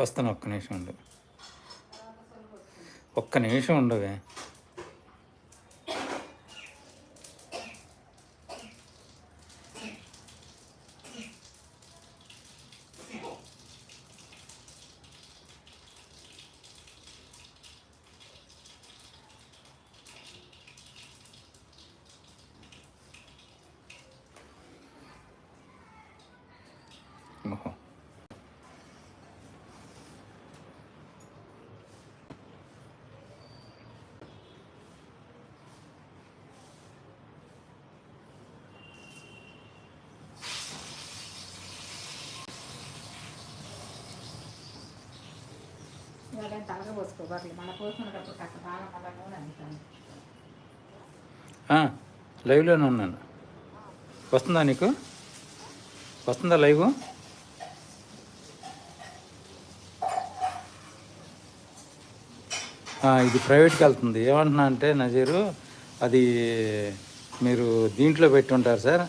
వస్తాను ఒక్క నిమిషం ఉండు. ఒక్క నిమిషం ఉండవే ఓహో. ఇవాళ పోసుకునేటప్పుడు కాస్త బాగా మళ్ళీ నూనె అందుతాను లైవ్లోనే ఉన్నాను. వస్తుందా నీకు? వస్తుందా లైవ్ ఇది ప్రైవేట్కి వెళ్తుంది. ఏమంటున్నా అంటే నజీరు అది మీరు దీంట్లో పెట్టి ఉంటారు సార్.